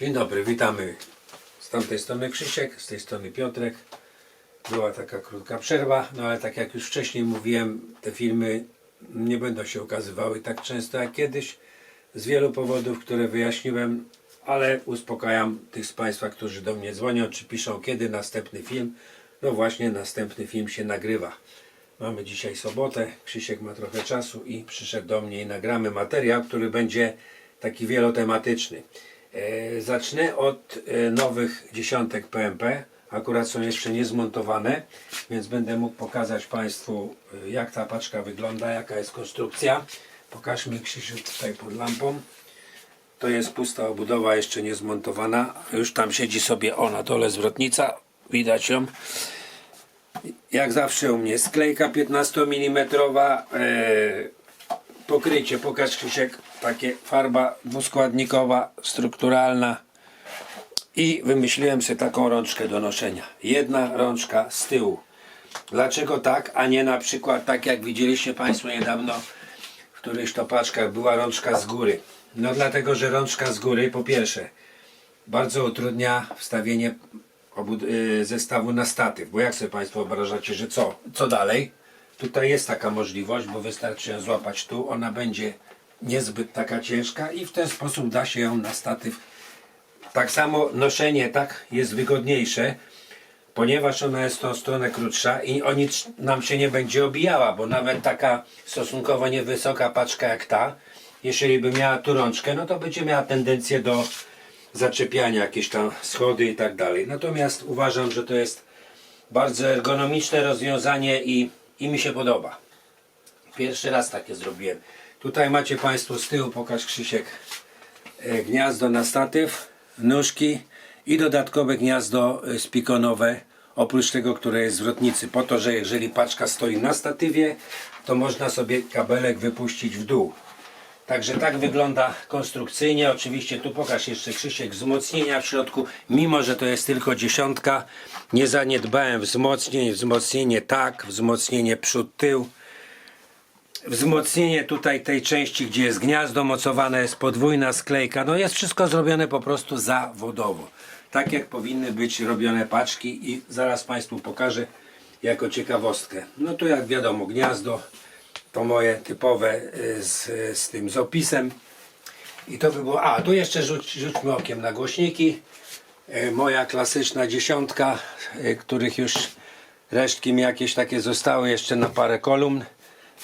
Dzień dobry, witamy. Z tamtej strony Krzysiek, z tej strony Piotrek. Była taka krótka przerwa, no ale tak jak już wcześniej mówiłem, te filmy nie będą się ukazywały tak często jak kiedyś. Z wielu powodów, które wyjaśniłem, ale uspokajam tych z Państwa, którzy do mnie dzwonią, czy piszą kiedy następny film. No właśnie, następny film się nagrywa. Mamy dzisiaj sobotę, Krzysiek ma trochę czasu i przyszedł do mnie i nagramy materiał, który będzie taki wielotematyczny. E, zacznę od e, nowych dziesiątek PMP. Akurat są jeszcze niezmontowane, więc będę mógł pokazać Państwu e, jak ta paczka wygląda, jaka jest konstrukcja. Pokaż mi Krzysiu tutaj pod lampą. To jest pusta obudowa, jeszcze nie zmontowana. Już tam siedzi sobie o na dole zwrotnica. Widać ją. Jak zawsze u mnie sklejka 15 mm. Pokrycie, pokaż Krzysiek, takie farba dwuskładnikowa, strukturalna. I wymyśliłem sobie taką rączkę do noszenia. Jedna rączka z tyłu. Dlaczego tak, a nie na przykład tak jak widzieliście Państwo niedawno w którychś to paczkach była rączka z góry. No dlatego, że rączka z góry po pierwsze bardzo utrudnia wstawienie y, zestawu na statyw, bo jak sobie Państwo wyobrażacie, że co, co dalej? Tutaj jest taka możliwość, bo wystarczy ją złapać tu, ona będzie niezbyt taka ciężka i w ten sposób da się ją na statyw. Tak samo noszenie tak jest wygodniejsze, ponieważ ona jest tą stronę krótsza i o nic nam się nie będzie obijała, bo nawet taka stosunkowo niewysoka paczka jak ta, jeżeli by miała tu rączkę, no to będzie miała tendencję do zaczepiania jakieś tam schody i tak dalej. Natomiast uważam, że to jest bardzo ergonomiczne rozwiązanie i, i mi się podoba. Pierwszy raz takie zrobiłem. Tutaj macie Państwo z tyłu, pokaż Krzysiek, e, gniazdo na statyw, nóżki i dodatkowe gniazdo e, spikonowe, oprócz tego, które jest w zwrotnicy, po to, że jeżeli paczka stoi na statywie, to można sobie kabelek wypuścić w dół. Także tak wygląda konstrukcyjnie. Oczywiście tu pokaż jeszcze Krzysiek wzmocnienia w środku. Mimo, że to jest tylko dziesiątka, nie zaniedbałem wzmocnień. Wzmocnienie tak, wzmocnienie przód, tył. Wzmocnienie tutaj tej części, gdzie jest gniazdo mocowane, jest podwójna sklejka. No jest wszystko zrobione po prostu zawodowo. Tak jak powinny być robione paczki i zaraz Państwu pokażę jako ciekawostkę. No tu jak wiadomo gniazdo to moje typowe y, z, z tym z opisem. I to by było. A, tu jeszcze rzuć, rzućmy okiem na głośniki. E, Moja klasyczna dziesiątka, e, których już resztki mi jakieś takie zostały jeszcze na parę kolumn.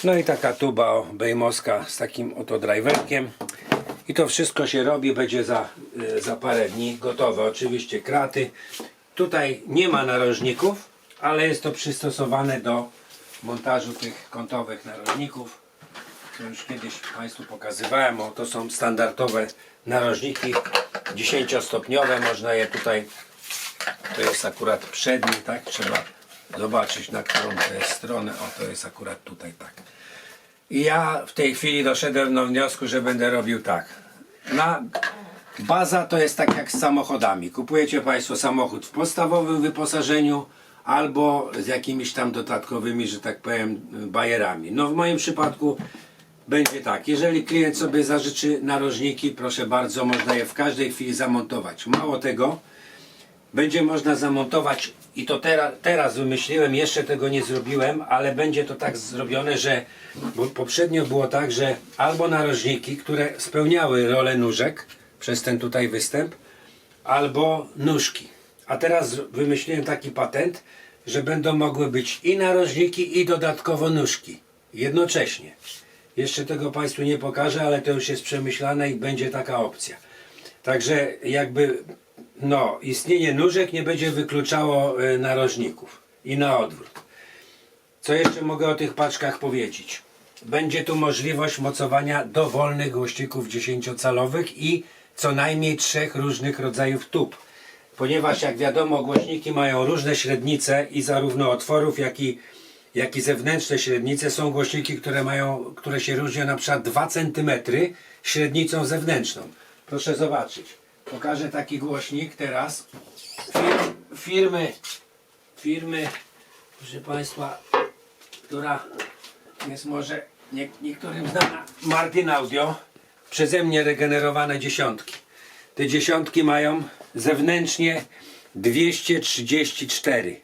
No i taka tuba o, bejmowska z takim oto driverkiem. I to wszystko się robi, będzie za, e, za parę dni gotowe. Oczywiście kraty. Tutaj nie ma narożników, ale jest to przystosowane do montażu tych kątowych narożników. To już kiedyś Państwu pokazywałem. O, to są standardowe narożniki 10-stopniowe. Można je tutaj, to jest akurat przedni, tak? Trzeba zobaczyć na którą stronę. O, to jest akurat tutaj tak. I ja w tej chwili doszedłem do wniosku, że będę robił tak. Na baza to jest tak jak z samochodami. Kupujecie Państwo samochód w podstawowym wyposażeniu albo z jakimiś tam dodatkowymi, że tak powiem, bajerami. No w moim przypadku będzie tak. Jeżeli klient sobie zażyczy narożniki, proszę bardzo, można je w każdej chwili zamontować. Mało tego, będzie można zamontować i to teraz, teraz wymyśliłem, jeszcze tego nie zrobiłem, ale będzie to tak zrobione, że bo poprzednio było tak, że albo narożniki, które spełniały rolę nóżek przez ten tutaj występ, albo nóżki. A teraz wymyśliłem taki patent, że będą mogły być i narożniki i dodatkowo nóżki jednocześnie. Jeszcze tego Państwu nie pokażę, ale to już jest przemyślane i będzie taka opcja. Także jakby no, istnienie nóżek nie będzie wykluczało y, narożników i na odwrót. Co jeszcze mogę o tych paczkach powiedzieć? Będzie tu możliwość mocowania dowolnych głośników 10-calowych i co najmniej trzech różnych rodzajów tub. Ponieważ jak wiadomo głośniki mają różne średnice i zarówno otworów jak i, jak i zewnętrzne średnice są głośniki, które mają, które się różnią na przykład 2 cm średnicą zewnętrzną. Proszę zobaczyć. Pokażę taki głośnik teraz. Fir, firmy, firmy, proszę Państwa, która jest może nie, niektórym znana Martin Audio, przeze mnie regenerowane dziesiątki. te dziesiątki mają zewnętrznie 234.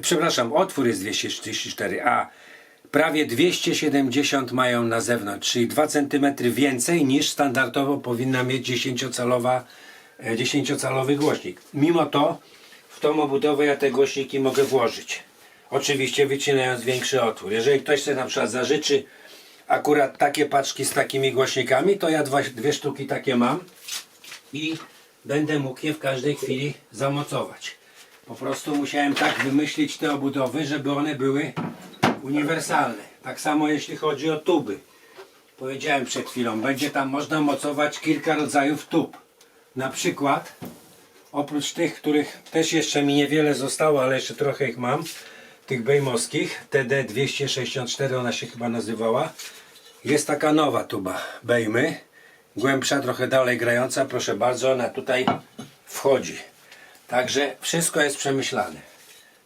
Przepraszam, otwór jest 234, a prawie 270 mają na zewnątrz, czyli 2 cm więcej niż standardowo powinna mieć 10-calowa, e, 10-calowy głośnik. Mimo to w tą obudowę ja te głośniki mogę włożyć. Oczywiście wycinając większy otwór. Jeżeli ktoś sobie na przykład zażyczy akurat takie paczki z takimi głośnikami, to ja dwa, dwie sztuki takie mam i będę mógł je w każdej chwili zamocować. Po prostu musiałem tak wymyślić te obudowy, żeby one były uniwersalne. Tak samo jeśli chodzi o tuby. Powiedziałem przed chwilą, będzie tam można mocować kilka rodzajów tub. Na przykład, oprócz tych, których też jeszcze mi niewiele zostało, ale jeszcze trochę ich mam, tych bejmowskich, TD264 ona się chyba nazywała, jest taka nowa tuba Bejmy, głębsza, trochę dalej grająca, proszę bardzo, ona tutaj wchodzi. Także wszystko jest przemyślane.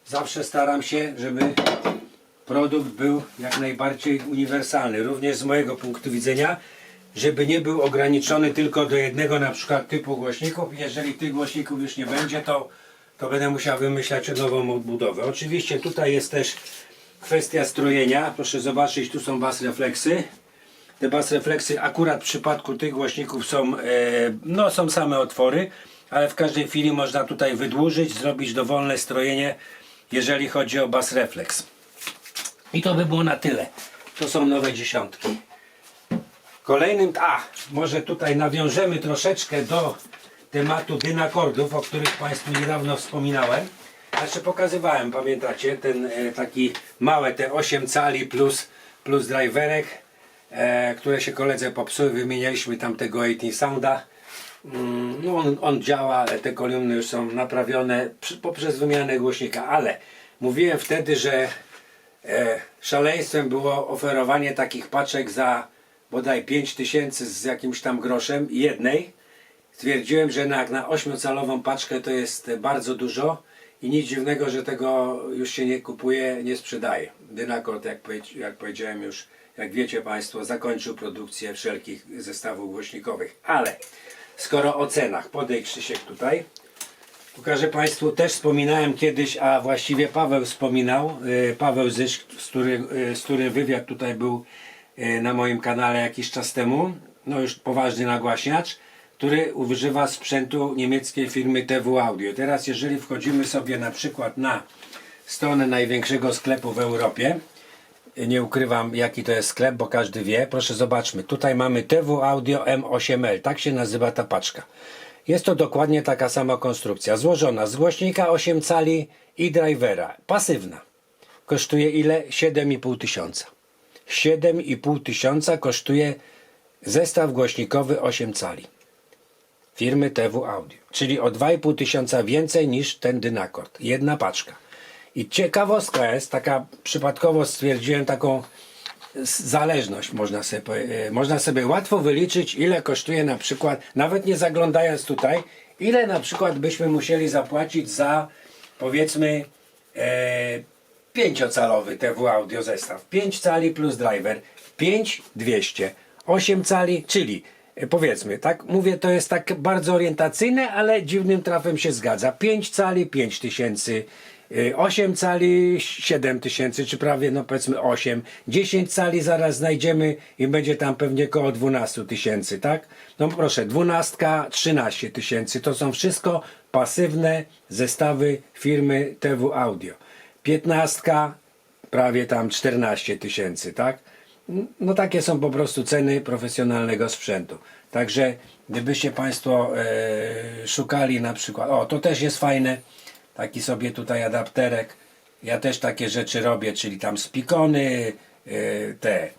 Zawsze staram się, żeby produkt był jak najbardziej uniwersalny, również z mojego punktu widzenia, żeby nie był ograniczony tylko do jednego na przykład typu głośników. Jeżeli tych głośników już nie będzie, to, to będę musiał wymyślać nową odbudowę. Oczywiście tutaj jest też kwestia strojenia. Proszę zobaczyć, tu są bas refleksy. Te bas refleksy akurat w przypadku tych głośników są, e, no, są same otwory, ale w każdej chwili można tutaj wydłużyć, zrobić dowolne strojenie, jeżeli chodzi o bas refleks. I to by było na tyle. To są nowe dziesiątki. Kolejnym, a może tutaj nawiążemy troszeczkę do tematu dynakordów, o których Państwu niedawno wspominałem. Znaczy pokazywałem, pamiętacie, ten e, taki małe, te 8 cali plus, plus driverek, e, które się koledze popsuły, wymienialiśmy tam tego 18 Sounda. Mm, No on, on działa, ale te kolumny już są naprawione przy, poprzez wymianę głośnika, ale mówiłem wtedy, że e, szaleństwem było oferowanie takich paczek za bodaj 5 tysięcy z jakimś tam groszem jednej. Stwierdziłem, że na, na 8-calową paczkę to jest bardzo dużo i nic dziwnego, że tego już się nie kupuje, nie sprzedaje. Dynakord, jak, jak powiedziałem już, jak wiecie Państwo, zakończył produkcję wszelkich zestawów głośnikowych. Ale skoro o cenach, podejdź Krzysiek tutaj. Pokażę Państwu, też wspominałem kiedyś, a właściwie Paweł wspominał, y, Paweł Zysz, z którym, y, z wywiad tutaj był y, na moim kanale jakiś czas temu, no już poważny nagłaśniacz, który używa sprzętu niemieckiej firmy TW Audio. Teraz jeżeli wchodzimy sobie na przykład na stronę największego sklepu w Europie, nie ukrywam jaki to jest sklep, bo każdy wie. Proszę zobaczmy, tutaj mamy TW Audio M8L, tak się nazywa ta paczka. Jest to dokładnie taka sama konstrukcja, złożona z głośnika 8 cali i drivera, pasywna. Kosztuje ile? 7,5 tysiąca. 7,5 tysiąca kosztuje zestaw głośnikowy 8 cali firmy TW Audio, czyli o 2,5 tysiąca więcej niż ten Dynakord. Jedna paczka. I ciekawostka jest, taka przypadkowo stwierdziłem taką zależność, można sobie, e, można sobie łatwo wyliczyć, ile kosztuje na przykład, nawet nie zaglądając tutaj, ile na przykład byśmy musieli zapłacić za powiedzmy e, pięciocalowy TW Audio zestaw. 5 cali plus driver, 5200, 8 cali, czyli e, powiedzmy, tak mówię, to jest tak bardzo orientacyjne, ale dziwnym trafem się zgadza. 5 cali 5000, 8 cali 7000, czy prawie no powiedzmy 8, 10 cali zaraz znajdziemy i będzie tam pewnie koło 12 tysięcy, tak? No proszę, 12, 13 tysięcy, to są wszystko pasywne zestawy firmy TW Audio. 15 prawie tam 14 tysięcy, tak? No takie są po prostu ceny profesjonalnego sprzętu. Także gdybyście Państwo e, szukali na przykład, o to też jest fajne, taki sobie tutaj adapterek. Ja też takie rzeczy robię, czyli tam spikony, e, te e,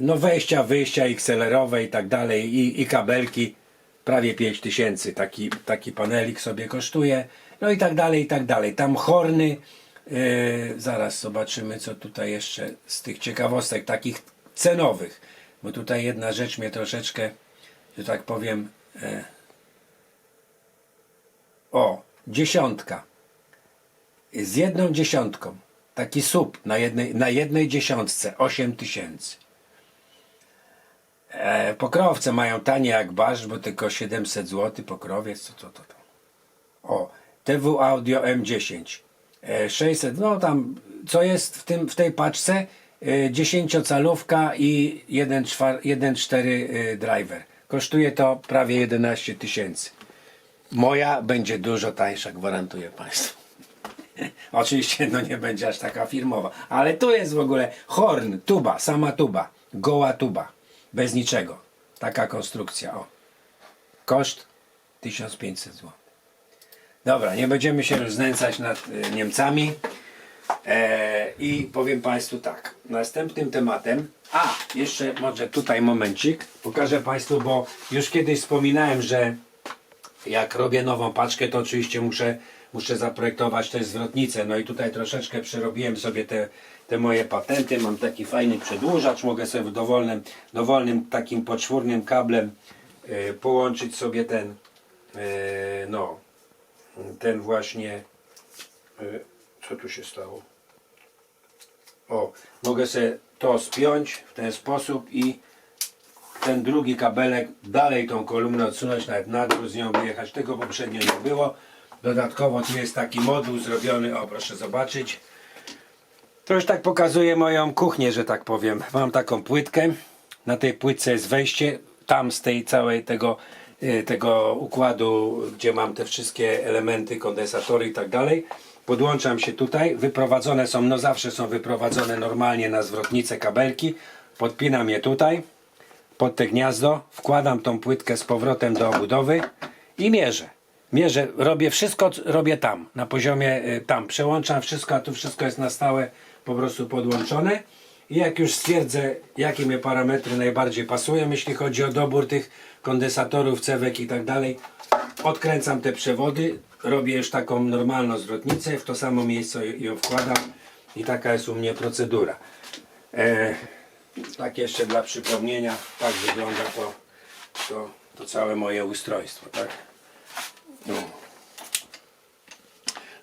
no wejścia, wyjścia XLR-owe i tak dalej i, i kabelki. Prawie 5 tysięcy taki, taki panelik sobie kosztuje. No i tak dalej, i tak dalej. Tam horny yy, zaraz zobaczymy co tutaj jeszcze z tych ciekawostek takich cenowych. Bo tutaj jedna rzecz mnie troszeczkę że tak powiem e, o, dziesiątka z jedną dziesiątką taki sub na jednej, na jednej dziesiątce 8 tysięcy E, pokrowce mają tanie jak barsz, bo tylko 700 zł pokrowiec, co to, to, to. O, TW Audio M10. E, 600, no tam, co jest w, tym, w tej paczce? E, 10-calówka i 1.4 e, driver. Kosztuje to prawie 11 tysięcy. Moja będzie dużo tańsza, gwarantuję Państwu. Oczywiście no nie będzie aż taka firmowa, ale tu jest w ogóle horn, tuba, sama tuba, goła tuba, bez niczego. Taka konstrukcja, o. Koszt 1500 zł. Dobra, nie będziemy się już znęcać nad y, Niemcami. E, I powiem Państwu tak, następnym tematem, a jeszcze może tutaj momencik, pokażę Państwu, bo już kiedyś wspominałem, że jak robię nową paczkę, to oczywiście muszę, muszę zaprojektować też zwrotnicę. No i tutaj troszeczkę przerobiłem sobie te, te moje patenty. Mam taki fajny przedłużacz, mogę sobie w dowolnym, dowolnym takim poczwórnym kablem e, połączyć sobie ten, e, no, ten właśnie, e, co tu się stało? O, mogę sobie to spiąć w ten sposób i ten drugi kabelek dalej tą kolumnę odsunąć nawet na dół, z nią wyjechać. Tego poprzednio nie było. Dodatkowo tu jest taki moduł zrobiony, o proszę zobaczyć. To już tak pokazuje moją kuchnię, że tak powiem. Mam taką płytkę. Na tej płytce jest wejście. Tam z tej całej tego, y, tego układu, gdzie mam te wszystkie elementy, kondensatory i tak dalej. Podłączam się tutaj. Wyprowadzone są, no zawsze są wyprowadzone normalnie na zwrotnicę kabelki. Podpinam je tutaj pod te gniazdo, wkładam tą płytkę z powrotem do obudowy i mierzę. Mierzę, robię wszystko, robię tam, na poziomie y, tam. Przełączam wszystko, a tu wszystko jest na stałe po prostu podłączone. I jak już stwierdzę, jakie mi parametry najbardziej pasują, jeśli chodzi o dobór tych kondensatorów, cewek i tak dalej, odkręcam te przewody, robię już taką normalną zwrotnicę, w to samo miejsce ją wkładam i taka jest u mnie procedura. E, tak jeszcze dla przypomnienia, tak wygląda to, to, to całe moje ustrojstwo, tak? No.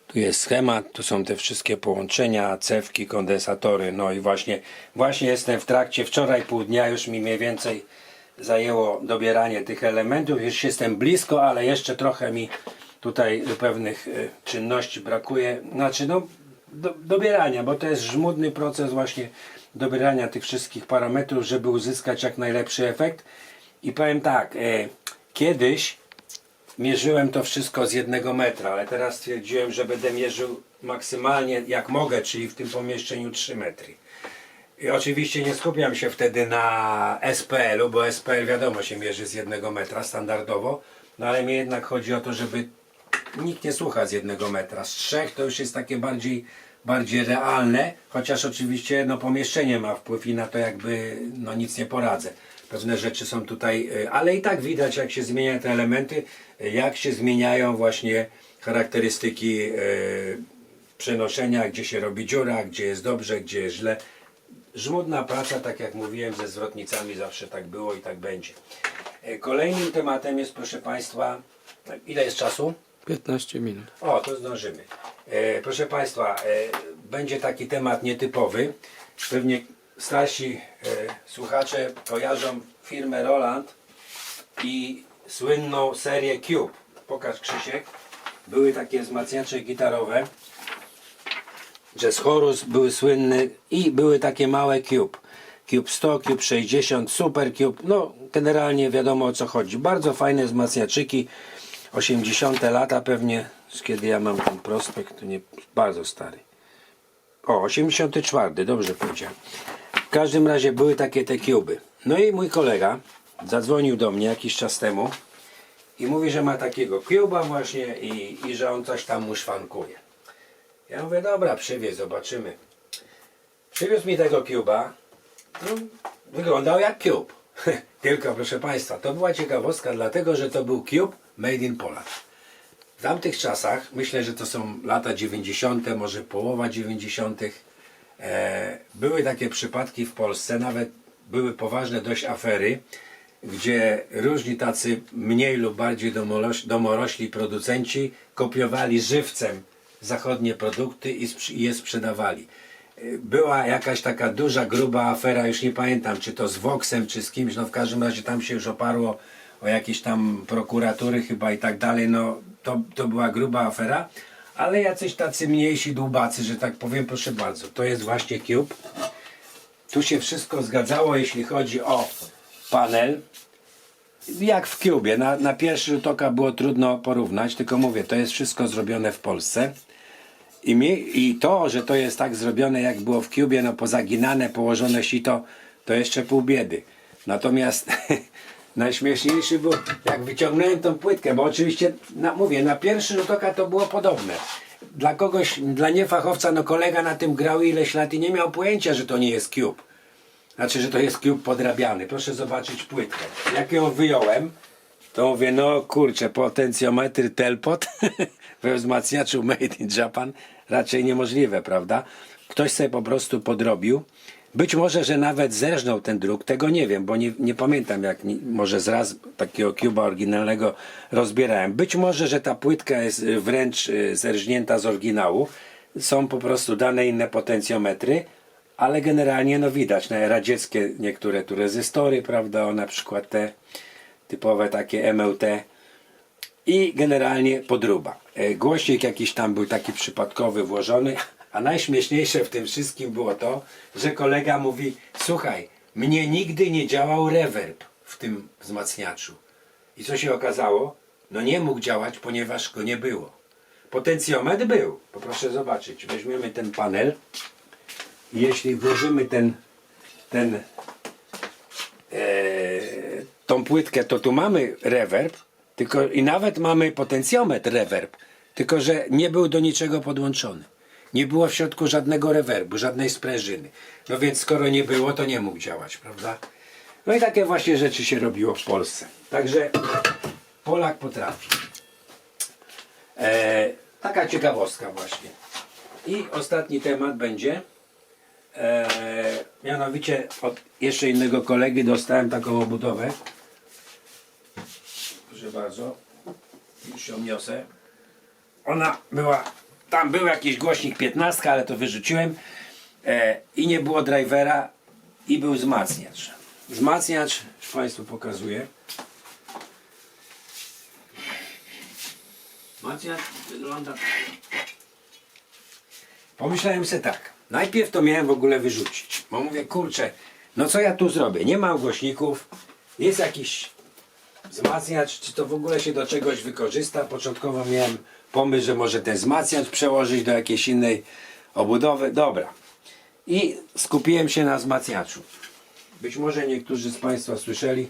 Tu jest schemat, tu są te wszystkie połączenia, cewki, kondensatory, no i właśnie, właśnie jestem w trakcie, wczoraj pół dnia już mi mniej więcej zajęło dobieranie tych elementów, już jestem blisko, ale jeszcze trochę mi tutaj pewnych y, czynności brakuje, znaczy no do, dobierania, bo to jest żmudny proces właśnie dobierania tych wszystkich parametrów, żeby uzyskać jak najlepszy efekt. I powiem tak, e, kiedyś mierzyłem to wszystko z jednego metra, ale teraz stwierdziłem, że będę mierzył maksymalnie jak mogę, czyli w tym pomieszczeniu 3 metry. I oczywiście nie skupiam się wtedy na SPL-u, bo SPL wiadomo się mierzy z jednego metra standardowo, no ale mi jednak chodzi o to, żeby nikt nie słucha z jednego metra. Z trzech to już jest takie bardziej, bardziej realne, chociaż oczywiście no, pomieszczenie ma wpływ i na to jakby no, nic nie poradzę. Pewne rzeczy są tutaj, y, ale i tak widać jak się zmieniają te elementy, jak się zmieniają właśnie charakterystyki y, przenoszenia, gdzie się robi dziura, gdzie jest dobrze, gdzie jest źle. Żmudna praca, tak jak mówiłem, ze zwrotnicami zawsze tak było i tak będzie. E, Kolejnym tematem jest, proszę Państwa, ile jest czasu? 15 minut. O, to zdążymy. E, proszę Państwa, e, będzie taki temat nietypowy. Pewnie starsi e, słuchacze kojarzą firmę Roland i słynną serię Cube. Pokaż Krzysiek. Były takie wzmacniacze gitarowe. Jazz Horus były słynne i były takie małe Cube. Cube 100, Cube 60, Super Cube. No, generalnie wiadomo o co chodzi. Bardzo fajne wzmacniaczyki. 80 lata pewnie, kiedy ja mam ten prospekt, to nie bardzo stary. O, 84, dobrze powiedziałem. W każdym razie były takie te cuby. No i mój kolega zadzwonił do mnie jakiś czas temu i mówi, że ma takiego cuba właśnie i, i że on coś tam mu szwankuje. Ja mówię, dobra, przywieź, zobaczymy. Przywiózł mi tego cuba. No, wyglądał jak cube. Tylko proszę Państwa, to była ciekawostka, dlatego że to był cube made in Poland. W tamtych czasach, myślę, że to są lata 90., może połowa 90., e, były takie przypadki w Polsce, nawet były poważne dość afery, gdzie różni tacy mniej lub bardziej domoroś- domorośli producenci kopiowali żywcem zachodnie produkty i je sprzedawali. była jakaś taka duża, gruba afera, już nie pamiętam, czy to z Voxem, czy z kimś, no w każdym razie tam się już oparło o jakieś tam prokuratury chyba i tak dalej, no to, to była gruba afera, ale jacyś tacy mniejsi dłubacy, że tak powiem, proszę bardzo, to jest właśnie Cube. Tu się wszystko zgadzało, jeśli chodzi o panel, jak w Cubie. Na, na pierwszy rzut oka było trudno porównać, tylko mówię, to jest wszystko zrobione w Polsce. I, mi, I to, że to jest tak zrobione, jak było w Cubie, no pozaginane, położone sito, to jeszcze pół biedy. Natomiast najśmieszniejszy był, jak wyciągnąłem tą płytkę, bo oczywiście, na, mówię, na pierwszy rzut oka to było podobne. Dla kogoś, dla niefachowca, no kolega na tym grał ileś lat i nie miał pojęcia, że to nie jest Cube. Znaczy, że to jest Cube podrabiany. Proszę zobaczyć płytkę. Jak ją wyjąłem, to mówię, no kurczę, potencjometry Telpot we wzmacniaczu Made in Japan raczej niemożliwe, prawda? Ktoś sobie po prostu podrobił. Być może, że nawet zerżnął ten druk, tego nie wiem, bo nie, nie pamiętam jak może zraz takiego Cuba oryginalnego rozbierałem. Być może, że ta płytka jest y, wręcz y, zerżnięta z oryginału. Są po prostu dane inne potencjometry, ale generalnie no widać, no, radzieckie niektóre tu rezystory, prawda, o na przykład te typowe takie MLT i generalnie podruba. E, Głośnik jakiś tam był taki przypadkowy włożony, a najśmieszniejsze w tym wszystkim było to, że kolega mówi, słuchaj, mnie nigdy nie działał reverb w tym wzmacniaczu. I co się okazało? No nie mógł działać, ponieważ go nie było. Potencjometr był. Poproszę zobaczyć. Weźmiemy ten panel. I jeśli włożymy ten, ten e, tą płytkę, to tu mamy tylko i nawet mamy potencjometr reverb, tylko że nie był do niczego podłączony. Nie było w środku żadnego rewerbu, żadnej sprężyny. No więc skoro nie było, to nie mógł działać, prawda? No i takie właśnie rzeczy się robiło w Polsce. Także Polak potrafi. E, taka ciekawostka właśnie. I ostatni temat będzie. E, mianowicie od jeszcze innego kolegi dostałem taką obudowę. Proszę bardzo. Już ją niosę. Ona była, tam był jakiś głośnik 15, ale to wyrzuciłem. E, I nie było drivera i był wzmacniacz. Wzmacniacz, już Państwu pokazuję. Wzmacniacz wygląda. Pomyślałem sobie tak. Najpierw to miałem w ogóle wyrzucić. Bo mówię, kurczę, no co ja tu zrobię? Nie ma głośników, jest jakiś wzmacniacz, czy to w ogóle się do czegoś wykorzysta. Początkowo miałem pomysł, że może ten wzmacniacz przełożyć do jakiejś innej obudowy. Dobra. I skupiłem się na wzmacniaczu. Być może niektórzy z Państwa słyszeli,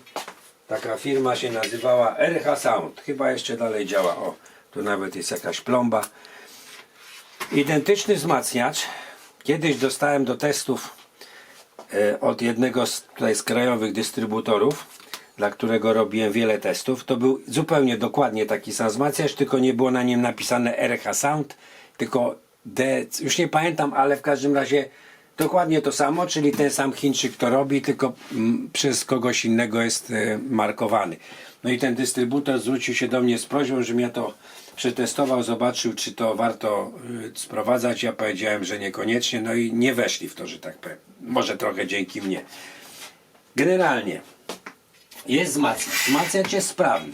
taka firma się nazywała RH Sound. Chyba jeszcze dalej działa. O, tu nawet jest jakaś plomba. Identyczny wzmacniacz. Kiedyś dostałem do testów e, od jednego z, tutaj z krajowych dystrybutorów, dla którego robiłem wiele testów. To był zupełnie dokładnie taki sam wzmacniacz, tylko nie było na nim napisane RH Sound, tylko D, już nie pamiętam, ale w każdym razie dokładnie to samo, czyli ten sam Chińczyk to robi, tylko mm, przez kogoś innego jest e, markowany. No i ten dystrybutor zwrócił się do mnie z prośbą, żebym ja to przetestował, zobaczył, czy to warto y, sprowadzać. Ja powiedziałem, że niekoniecznie, no i nie weszli w to, że tak powiem. Może trochę dzięki mnie. Generalnie jest wzmacniacz. Wzmacniacz jest sprawny.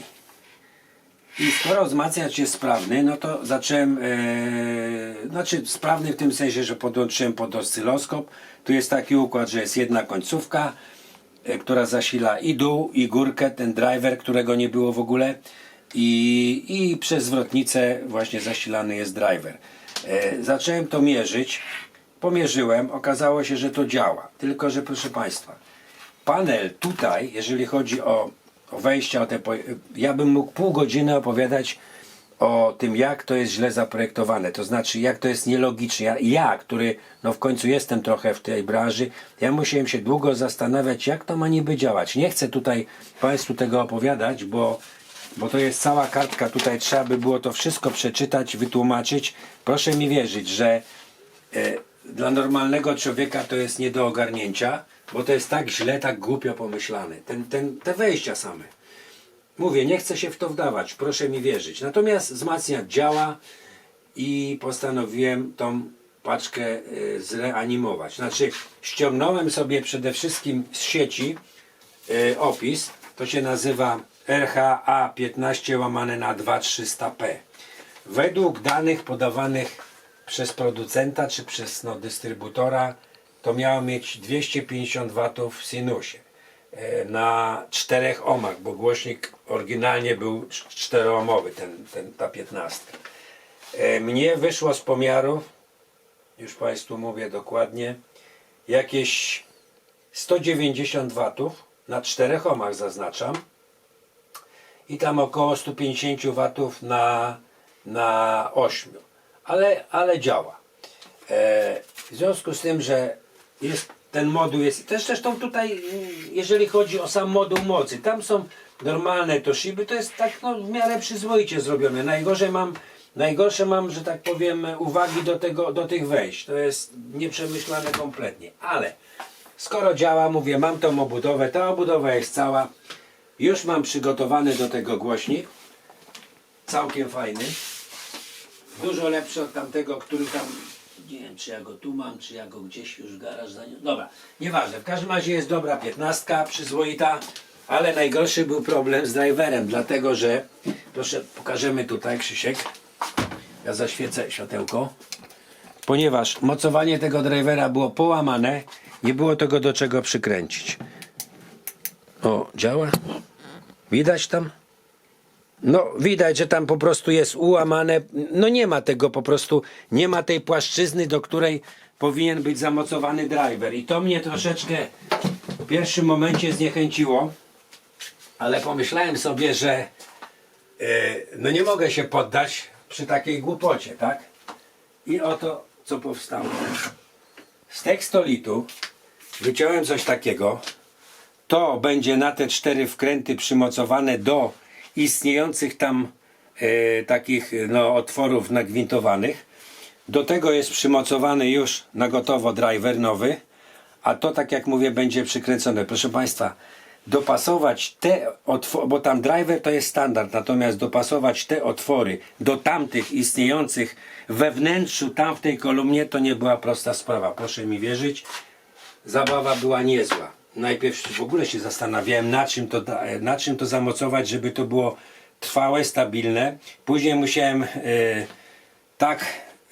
I skoro wzmacniacz jest sprawny, no to zacząłem, e, znaczy sprawny w tym sensie, że podłączyłem pod oscyloskop. Tu jest taki układ, że jest jedna końcówka, e, która zasila i dół, i górkę, ten driver, którego nie było w ogóle. I, i przez zwrotnicę właśnie zasilany jest driver. E, zacząłem to mierzyć, pomierzyłem, okazało się, że to działa. Tylko, że proszę Państwa, panel tutaj, jeżeli chodzi o, o wejścia, o te, ja bym mógł pół godziny opowiadać o tym, jak to jest źle zaprojektowane, to znaczy jak to jest nielogicznie. Ja, ja, który no w końcu jestem trochę w tej branży, ja musiałem się długo zastanawiać, jak to ma niby działać. Nie chcę tutaj Państwu tego opowiadać, bo, bo to jest cała kartka, tutaj trzeba by było to wszystko przeczytać, wytłumaczyć. Proszę mi wierzyć, że e, dla normalnego człowieka to jest nie do ogarnięcia, bo to jest tak źle, tak głupio pomyślane. Ten, ten, te wejścia same. Mówię, nie chcę się w to wdawać, proszę mi wierzyć. Natomiast wzmacniacz działa i postanowiłem tą paczkę y, zreanimować. Znaczy ściągnąłem sobie przede wszystkim z sieci y, opis. To się nazywa RHA 15 łamane na 2300P. Według danych podawanych przez producenta czy przez no, dystrybutora to miało mieć 250 W w sinusie e, na czterech ohmach, bo głośnik oryginalnie był cz- czteroohmowy, ten, ten, ta 15. E, Mnie wyszło z pomiarów, już Państwu mówię dokładnie, jakieś 190 W na czterech ohmach zaznaczam i tam około 150 W na, na 8. Ale, ale działa. E, w związku z tym, że jest ten moduł jest też zresztą tutaj jeżeli chodzi o sam moduł mocy, tam są normalne Toshiby, to jest tak no, w miarę przyzwoicie zrobione. Najgorzej mam najgorsze mam, że tak powiem, uwagi do tego do tych wejść. To jest nieprzemyślane kompletnie. Ale skoro działa, mówię, mam tą obudowę, ta obudowa jest cała. Już mam przygotowany do tego głośnik. Całkiem fajny. Dużo lepszy od tamtego, który tam. Nie wiem, czy ja go tu mam, czy ja go gdzieś już garaż za Dobra, nieważne. W każdym razie jest dobra piętnastka, przyzwoita, ale najgorszy był problem z driverem, dlatego że. Proszę, pokażemy tutaj, Krzysiek. Ja zaświecę światełko. Ponieważ mocowanie tego drivera było połamane, nie było tego do czego przykręcić. O, działa? Widać tam? No, widać, że tam po prostu jest ułamane. No nie ma tego po prostu, nie ma tej płaszczyzny, do której powinien być zamocowany driver. I to mnie troszeczkę w pierwszym momencie zniechęciło, ale pomyślałem sobie, że e, no nie mogę się poddać przy takiej głupocie, tak? I oto co powstało. Z tekstolitu wyciąłem coś takiego. To będzie na te cztery wkręty przymocowane do istniejących tam e, takich no, otworów nagwintowanych. Do tego jest przymocowany już na gotowo driver nowy, a to tak jak mówię będzie przykręcone. Proszę Państwa, dopasować te otwory, bo tam driver to jest standard, natomiast dopasować te otwory do tamtych istniejących we wnętrzu tam w tej kolumnie to nie była prosta sprawa. Proszę mi wierzyć, zabawa była niezła. Najpierw w ogóle się zastanawiałem, na czym to, na czym to zamocować, żeby to było trwałe, stabilne. Później musiałem e, tak,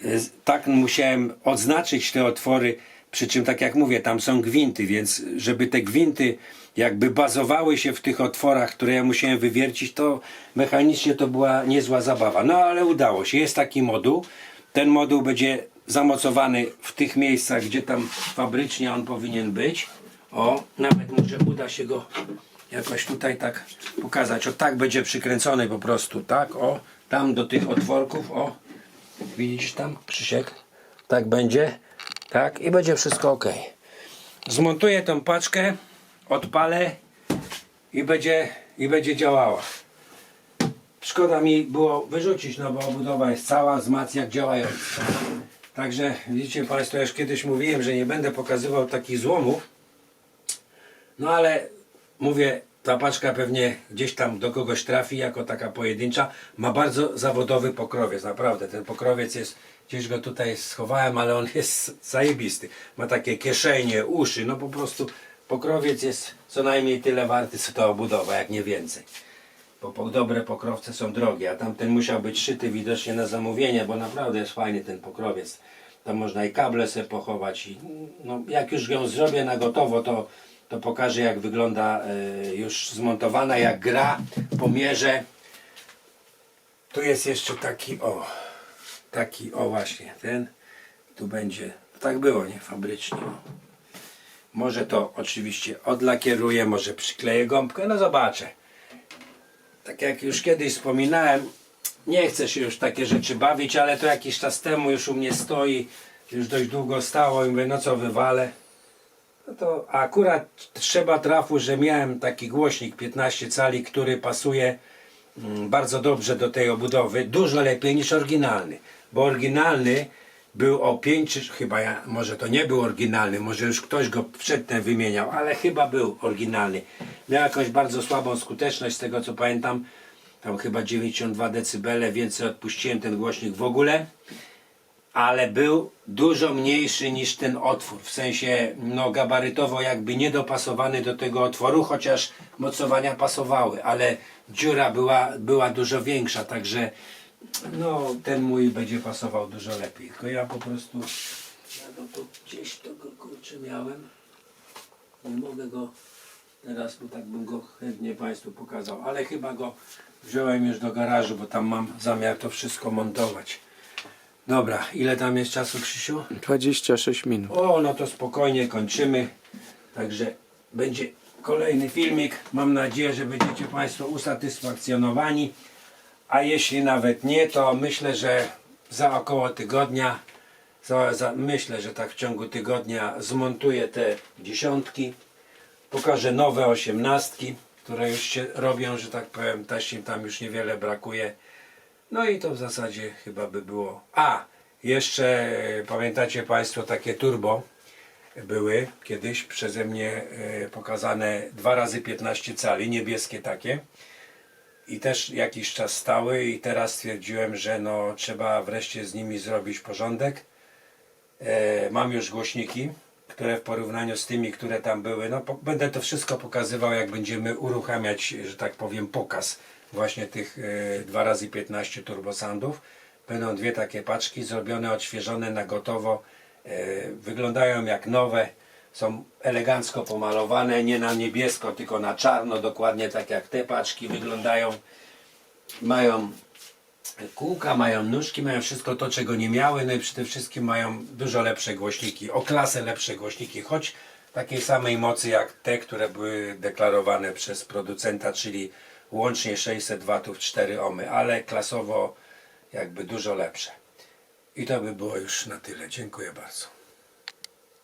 e, tak musiałem odznaczyć te otwory, przy czym tak jak mówię, tam są gwinty, więc żeby te gwinty jakby bazowały się w tych otworach, które ja musiałem wywiercić, to mechanicznie to była niezła zabawa. No ale udało się, jest taki moduł. Ten moduł będzie zamocowany w tych miejscach, gdzie tam fabrycznie on powinien być. O, nawet może uda się go jakoś tutaj tak pokazać. O, tak będzie przykręcony po prostu, tak, o, tam do tych otworków, o. Widzisz tam, Krzysiek? Tak będzie, tak, i będzie wszystko ok. Zmontuję tą paczkę, odpalę i będzie, i będzie działała. Szkoda mi było wyrzucić, no bo obudowa jest cała, wzmacniak działający. Także widzicie Państwo, już kiedyś mówiłem, że nie będę pokazywał takich złomów, no ale mówię, ta paczka pewnie gdzieś tam do kogoś trafi jako taka pojedyncza. Ma bardzo zawodowy pokrowiec, naprawdę. Ten pokrowiec jest, gdzieś go tutaj schowałem, ale on jest zajebisty. Ma takie kieszenie, uszy, no po prostu pokrowiec jest co najmniej tyle warty, co ta obudowa, jak nie więcej. Bo po, dobre pokrowce są drogie, a tamten musiał być szyty widocznie na zamówienie, bo naprawdę jest fajny ten pokrowiec. Tam można i kable sobie pochować. I, no, jak już ją zrobię na gotowo, to, to pokażę jak wygląda e, już zmontowana, jak gra, pomierzę. Tu jest jeszcze taki, o, taki, o właśnie, ten, tu będzie, tak było, nie, fabrycznie. O. Może to oczywiście odlakieruję, może przykleję gąbkę, no zobaczę tak jak już kiedyś wspominałem, nie chcę się już takie rzeczy bawić, ale to jakiś czas temu już u mnie stoi, już dość długo stało i mówię, no co wywalę. No to akurat trzeba trafu, że miałem taki głośnik 15 cali, który pasuje mm, bardzo dobrze do tej obudowy, dużo lepiej niż oryginalny, bo oryginalny był o 5, czy chyba ja, może to nie był oryginalny, może już ktoś go przedtem wymieniał, ale chyba był oryginalny. Miał jakąś bardzo słabą skuteczność, z tego co pamiętam, tam chyba 92 dB, więcej odpuściłem ten głośnik w ogóle. Ale był dużo mniejszy niż ten otwór, w sensie no, gabarytowo jakby niedopasowany do tego otworu, chociaż mocowania pasowały, ale dziura była, była dużo większa, także no, ten mój będzie pasował dużo lepiej. Tylko ja po prostu, ja go tu gdzieś to go kurczę miałem, nie mogę go teraz, bo tak bym go chętnie Państwu pokazał, ale chyba go wziąłem już do garażu, bo tam mam zamiar to wszystko montować. Dobra, ile tam jest czasu Krzysiu? 26 minut. O, no to spokojnie kończymy. Także będzie kolejny filmik. Mam nadzieję, że będziecie Państwo usatysfakcjonowani. A jeśli nawet nie, to myślę, że za około tygodnia, za, za, myślę, że tak w ciągu tygodnia zmontuję te dziesiątki. Pokażę nowe osiemnastki, które już się robią, że tak powiem, też im tam już niewiele brakuje. No i to w zasadzie chyba by było. A, jeszcze e, pamiętacie Państwo takie turbo były kiedyś przeze mnie e, pokazane 2 razy 15 cali, niebieskie takie. I też jakiś czas stały i teraz stwierdziłem, że no trzeba wreszcie z nimi zrobić porządek. E, mam już głośniki, które w porównaniu z tymi, które tam były, no będę to wszystko pokazywał, jak będziemy uruchamiać, że tak powiem, pokaz właśnie tych e, 2 razy 15 turbosandów. Będą dwie takie paczki zrobione, odświeżone na gotowo. E, wyglądają jak nowe, są elegancko pomalowane, nie na niebiesko, tylko na czarno, dokładnie tak jak te paczki wyglądają. Mają kółka, mają nóżki, mają wszystko to, czego nie miały, no i przede wszystkim mają dużo lepsze głośniki, o klasę lepsze głośniki, choć takiej samej mocy jak te, które były deklarowane przez producenta, czyli łącznie 600 W 4 ohmy, ale klasowo jakby dużo lepsze. I to by było już na tyle. Dziękuję bardzo.